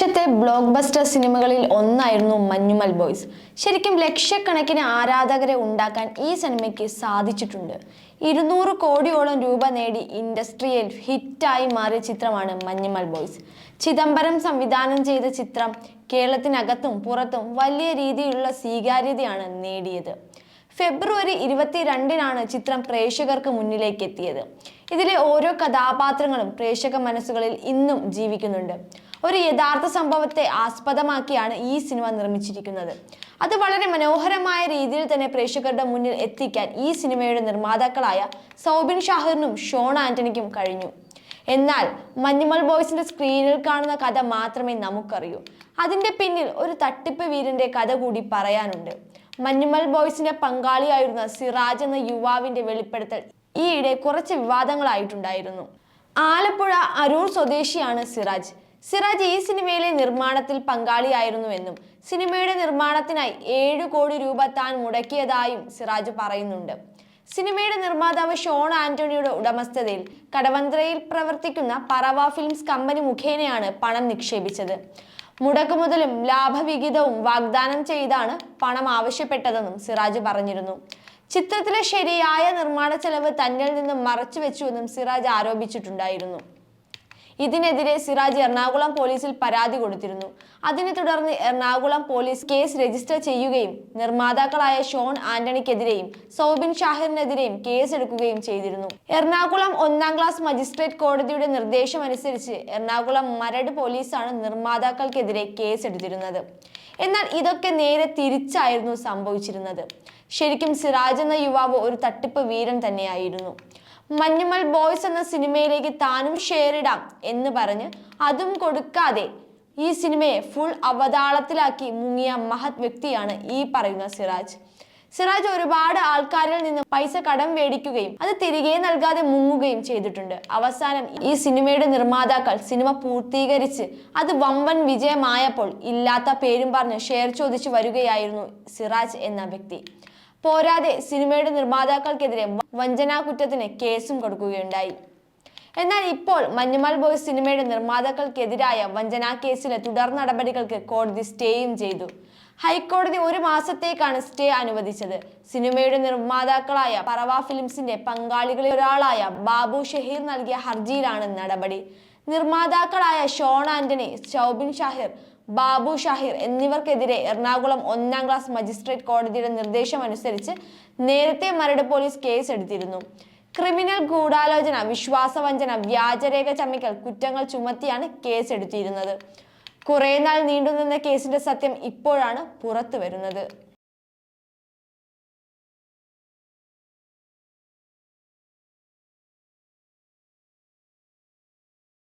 വർഷത്തെ block buster സിനിമകളിൽ ഒന്നായിരുന്നു മഞ്ഞുമൽ ബോയ്സ്. ശരിക്കും ലക്ഷക്കണക്കിന് ആരാധകരെ ഉണ്ടാക്കാൻ ഈ സിനിമയ്ക്ക് സാധിച്ചിട്ടുണ്ട്. ഇരുന്നൂറ് കോടിയോളം രൂപ നേടി ഇൻഡസ്ട്രിയൽ ഹിറ്റായി മാറിയ ചിത്രമാണ് മഞ്ഞുമൽ ബോയ്സ്. ചിദംബരം സംവിധാനം ചെയ്ത ചിത്രം കേരളത്തിനകത്തും പുറത്തും വലിയ രീതിയിലുള്ള സ്വീകാര്യതയാണ് നേടിയത്. ഫെബ്രുവരി ഇരുപത്തിരണ്ടിനാണ് ചിത്രം പ്രേക്ഷകർക്ക് മുന്നിലേക്ക് എത്തിയത്. ഇതിലെ ഓരോ കഥാപാത്രങ്ങളും പ്രേക്ഷക മനസ്സുകളിൽ ഇന്നും ജീവിക്കുന്നുണ്ട്. ഒരു യഥാർത്ഥ സംഭവത്തെ ആസ്പദമാക്കിയാണ് ഈ സിനിമ നിർമ്മിച്ചിരിക്കുന്നത്. അത് വളരെ മനോഹരമായ രീതിയിൽ തന്നെ പ്രേക്ഷകരുടെ മുന്നിൽ എത്തിക്കാൻ ഈ സിനിമയുടെ നിർമ്മാതാക്കളായ സൗബിൻ ഷാഹിറിനും ഷോൺ ആന്റണിക്കും കഴിഞ്ഞു. എന്നാൽ മഞ്ഞുമൽ ബോയ്സിന്റെ സ്ക്രീനിൽ കാണുന്ന കഥ മാത്രമേ നമുക്കറിയൂ. അതിന്റെ പിന്നിൽ ഒരു തട്ടിപ്പ് വീരന്റെ കഥ കൂടി പറയാനുണ്ട്. മഞ്ഞുമൽ ബോയ്സിന്റെ പങ്കാളിയായിരുന്ന സിറാജ് എന്ന യുവാവിന്റെ വെളിപ്പെടുത്തൽ ഈയിടെ കുറച്ച് വിവാദങ്ങളായിട്ടുണ്ടായിരുന്നു. ആലപ്പുഴ അരൂർ സ്വദേശിയാണ് സിറാജ്. സിറാജ് ഈ സിനിമയിലെ നിർമ്മാണത്തിൽ പങ്കാളിയായിരുന്നുവെന്നും സിനിമയുടെ നിർമ്മാണത്തിനായി ഏഴു കോടി രൂപ താൻ മുടക്കിയതായും സിറാജ് പറയുന്നുണ്ട്. സിനിമയുടെ നിർമ്മാതാവ് ഷോൺ ആന്റണിയുടെ ഉടമസ്ഥതയിൽ കടവന്ത്രയിൽ പ്രവർത്തിക്കുന്ന പറവ ഫിലിംസ് കമ്പനി മുഖേനയാണ് പണം നിക്ഷേപിച്ചത്. മുടക്കുമുതലും ലാഭവിഹിതവും വാഗ്ദാനം ചെയ്താണ് പണം ആവശ്യപ്പെട്ടതെന്നും സിറാജ് പറഞ്ഞിരുന്നു. ചിത്രത്തിലെ ശരിയായ നിർമ്മാണ ചെലവ് തന്നിൽ നിന്നും മറച്ചുവെച്ചുവെന്നും സിറാജ് ആരോപിച്ചിട്ടുണ്ടായിരുന്നു. ഇതിനെതിരെ സിറാജ് എറണാകുളം പോലീസിൽ പരാതി കൊടുത്തിരുന്നു. അതിനെ തുടർന്ന് എറണാകുളം പോലീസ് കേസ് രജിസ്റ്റർ ചെയ്യുകയും നിർമ്മാതാക്കളായ ഷോൺ ആന്റണിക്കെതിരെയും സൗബിൻ ഷാഹിറിനെതിരെയും കേസ് എടുക്കുകയും ചെയ്തിരുന്നു. എറണാകുളം ഒന്നാം ക്ലാസ് മജിസ്ട്രേറ്റ് കോടതിയുടെ നിർദ്ദേശം അനുസരിച്ച് എറണാകുളം മരട് പോലീസാണ് നിർമ്മാതാക്കൾക്കെതിരെ കേസ് എടുത്തിരുന്നത് എന്നാൽ ഇതൊക്കെ നേരെ തിരിച്ചായിരുന്നു സംഭവിച്ചിരുന്നത്. ശരിക്കും സിറാജ് എന്ന യുവാവ് ഒരു തട്ടിപ്പ് വീരൻ തന്നെയായിരുന്നു. മഞ്ഞുമൽ ബോയ്സ് എന്ന സിനിമയിലേക്ക് താനും ഷെയർ ഇടാം എന്ന് പറഞ്ഞ് അതും കൊടുക്കാതെ ഈ സിനിമയെ ഫുൾ അവതാളത്തിലാക്കി മുങ്ങിയ മഹത് വ്യക്തിയാണ് ഈ പറയുന്ന സിറാജ്. സിറാജ് ഒരുപാട് ആൾക്കാരിൽ നിന്ന് പൈസ കടം മേടിക്കുകയും അത് തിരികെ നൽകാതെ മുങ്ങുകയും ചെയ്തിട്ടുണ്ട്. അവസാനം ഈ സിനിമയുടെ നിർമ്മാതാക്കൾ സിനിമ പൂർത്തീകരിച്ച് അത് വമ്പൻ വിജയമായപ്പോൾ ഇല്ലാത്ത പേരും പറഞ്ഞ് ഷെയർ ചോദിച്ചു വരികയായിരുന്നു സിറാജ് എന്ന വ്യക്തി. പോരാതെ സിനിമയുടെ നിർമ്മാതാക്കൾക്കെതിരെ വഞ്ചനാ കുറ്റത്തിന് കേസും കൊടുക്കുകയുണ്ടായി. എന്നാൽ ഇപ്പോൾ മഞ്ഞുമൽ ബോയ്സ് സിനിമയുടെ നിർമ്മാതാക്കൾക്കെതിരായ വഞ്ചനാ കേസിലെ തുടർ നടപടികൾക്ക് കോടതി സ്റ്റേയും ചെയ്തു. ഹൈക്കോടതി ഒരു മാസത്തേക്കാണ് സ്റ്റേ അനുവദിച്ചത്. സിനിമയുടെ നിർമ്മാതാക്കളായ പറവ ഫിലിംസിന്റെ പങ്കാളികളിൽ ഒരാളായ ബാബു ഷഹീർ നൽകിയ ഹർജിയിലാണ് നടപടി. നിർമ്മാതാക്കളായ ഷോൺ ആന്റണി ഷൗബിൻ ഷാഹിർ ബാബു ഷാഹിർ എന്നിവർക്കെതിരെ എറണാകുളം ഒന്നാം ക്ലാസ് മജിസ്ട്രേറ്റ് കോടതിയുടെ നിർദ്ദേശമനുസരിച്ച് നേരത്തെ മരട് പോലീസ് കേസ് എടുത്തിരുന്നു. ക്രിമിനൽ ഗൂഢാലോചന വിശ്വാസവഞ്ചന വ്യാജരേഖ ചമയ്ക്കൽ കുറ്റങ്ങൾ ചുമത്തിയാണ് കേസ് എടുത്തിരുന്നത്. കുറെ നാൾ നീണ്ടുനിന്ന കേസിന്റെ സത്യം ഇപ്പോഴാണ് പുറത്തു വരുന്നത്